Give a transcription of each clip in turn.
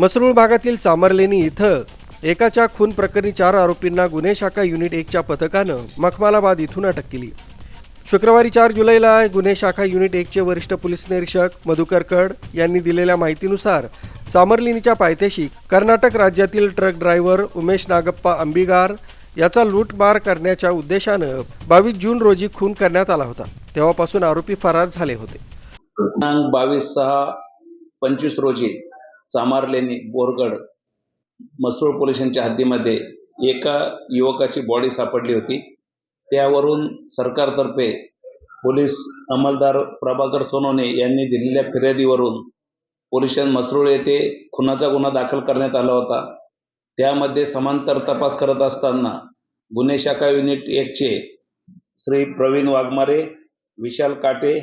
मसरूळ भागातील चामरलेनी इथं एकाच्या खून प्रकरणी चार आरोपींना गुन्हे शाखा युनिट एकच्या पथकानं मखमालाबाद इथून अटक केली. शुक्रवारी चार जुलैला गुन्हे शाखा युनिट एकचे वरिष्ठ पोलीस निरीक्षक मधुकर कड यांनी दिलेल्या माहितीनुसार चामरलिनीच्या पायथ्याशी कर्नाटक राज्यातील ट्रक ड्रायव्हर उमेश नागप्पा अंबिगार याचा लूटमार करण्याच्या उद्देशानं बावीस जून रोजी खून करण्यात आला होता. तेव्हापासून आरोपी फरार झाले होते. बावीस सहा पंचवीस रोजी चामारलेणी बोरगड मसरूळ पोलिसांच्या हद्दीमध्ये एका युवकाची बॉडी सापडली होती. त्यावरून सरकारतर्फे पोलीस अंमलदार प्रभाकर सोनवणे यांनी दिलेल्या फिर्यादीवरून पोलिसांत मसरूळ येथे खुनाचा गुन्हा दाखल करण्यात आला होता. त्यामध्ये समांतर तपास करत असताना गुन्हे शाखा युनिट एकचे श्री प्रवीण वाघमारे विशाल काटे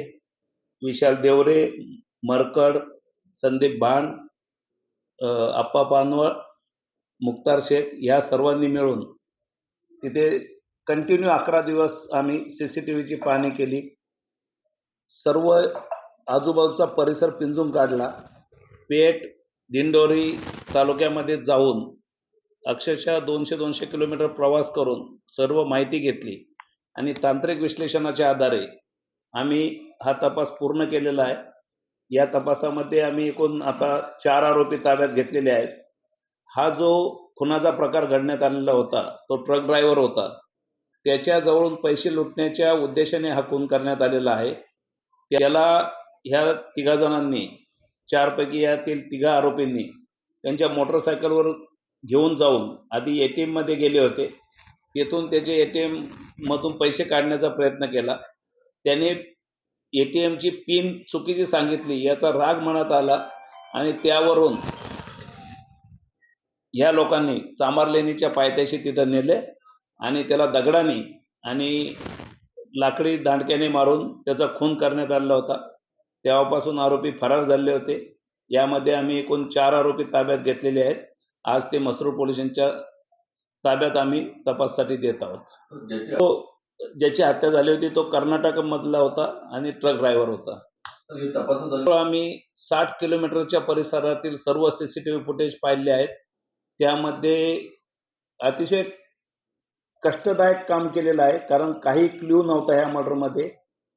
विशाल देवरे मरकड संदीप भान आप्पा पानवळ मुक्तार शेख ह्या सर्वांनी मिळून तिथे कंटिन्यू अकरा दिवस आम्ही सी सी टी व्हीची पाहणी केली. सर्व आजूबाजूचा परिसर पिंजून काढला. पेठ दिंडोरी तालुक्यामध्ये जाऊन अक्षरशः दोनशे दोनशे किलोमीटर प्रवास करून सर्व माहिती घेतली आणि तांत्रिक विश्लेषणाच्या आधारे आम्ही हा तपास पूर्ण केलेला आहे. या तपासामध्ये आम्ही एकूण आता चार आरोपी ताब्यात घेतलेले आहेत. हा जो खुनाचा प्रकार घडण्यात आलेला होता तो ट्रक ड्रायव्हर होता त्याच्याजवळून पैसे लुटण्याच्या उद्देशाने हा खून करण्यात आलेला आहे. त्याला ह्या तिघा जणांनी चारपैकी यातील तिघा आरोपींनी त्यांच्या मोटरसायकलवर घेऊन जाऊन आधी ए टी एममध्ये गेले होते. तेथून त्याचे ए टी एममधून पैसे काढण्याचा प्रयत्न केला. त्याने ए टी एमची पिन चुकीची सांगितली याचा राग मनात आला आणि त्यावरून ह्या लोकांनी चांबारलेणीच्या पायथ्याशी तिथं नेले आणि त्याला दगडाने आणि लाकडी दांडक्याने मारून त्याचा खून करण्यात आलेला होता. तेव्हापासून आरोपी फरार झाले होते. यामध्ये आम्ही एकूण चार आरोपी ताब्यात घेतलेले आहेत. आज ते मसरूळ पोलिसांच्या ताब्यात आम्ही तपाससाठी देत आहोत. ज्याची हत्या झाली होती तो कर्नाटकमधला होता आणि ट्रक ड्रायव्हर होता. आम्ही साठ किलोमीटरच्या परिसरातील सर्व सीसीटीव्ही फुटेज पाहिले आहेत. त्यामध्ये अतिशय कष्टदायक काम केलेलं आहे कारण काही क्ल्यू नव्हता ह्या मर्डरमध्ये.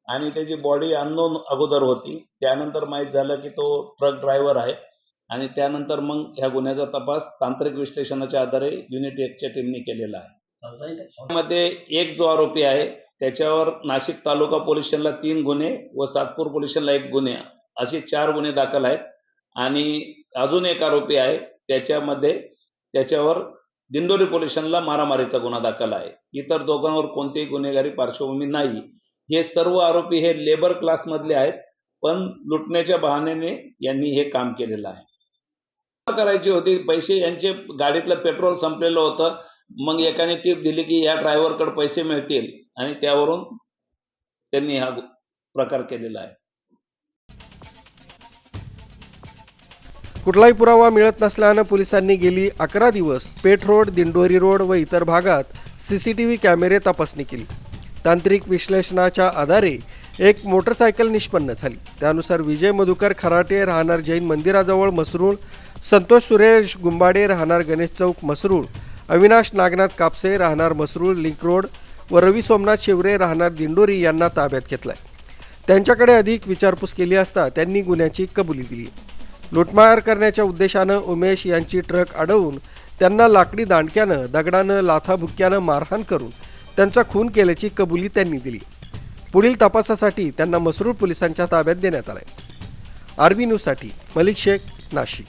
आणि त्याची बॉडी अननोन अगोदर होती. त्यानंतर माहीत झालं की तो ट्रक ड्रायव्हर आहे. आणि त्यानंतर मग ह्या गुन्ह्याचा तपास तांत्रिक विश्लेषणाच्या आधारे युनिट एकच्या टीमने केलेला आहे. त्यामध्ये एक जो आरोपी आहे त्याच्यावर नाशिक तालुका पोलीस स्टेशनला तीन गुन्हे व सातपूर पोलीस स्टेशनला एक गुन्हे असे चार गुन्हे दाखल आहेत. आणि अजून एक आरोपी आहे त्याच्यामध्ये त्याच्यावर दिंडोरी पोलीस स्टेशनला मारामारीचा गुन्हा दाखल आहे. इतर दोघांवर कोणतीही गुन्हेगारी पार्श्वभूमी नाही. हे सर्व आरोपी हे लेबर क्लासमधले आहेत पण लुटण्याच्या बहाण्याने यांनी हे काम केलेलं आहे. करायची होती? पैसे यांचे गाडीतलं पेट्रोल संपलेलं होतं. मग एकाने टीप दिली की या ड्रायव्हरकडे पैसे मिळतील आणि त्यावरून त्यांनी हा प्रकार केलेला आहे. कुठलाही पुरावा मिळत नसल्यानं पोलिसांनी गेली अकरा दिवस पेठ रोड दिंडोरी रोड व इतर भागात सी सी टी व्ही कॅमेरे तपासणी केली. तांत्रिक विश्लेषणाच्या आधारे एक मोटरसायकल निष्पन्न झाली. त्यानुसार विजय मधुकर खराटे राहणार जैन मंदिराजवळ मसरूळ संतोष सुरेश गुंबाडे राहणार गणेश चौक मसरूळ अविनाश नागनाथ कापसे राहणार मसरूळ लिंक रोड व रवी सोमनाथ शिवरे राहणार दिंडोरी यांना ताब्यात घेतलाय. त्यांच्याकडे अधिक विचारपूस केली असता त्यांनी गुन्ह्याची कबुली दिली. लुटमार करण्याच्या उद्देशानं उमेश यांची ट्रक अडवून त्यांना लाकडी दांडक्यानं दगडानं लाथाभुक्क्यानं मारहाण करून त्यांचा खून केल्याची कबुली त्यांनी दिली. पुढील तपासासाठी त्यांना मसरूळ पोलिसांच्या ताब्यात देण्यात आलंय. आरबी न्यूजसाठी मलिक शेख नाशिक.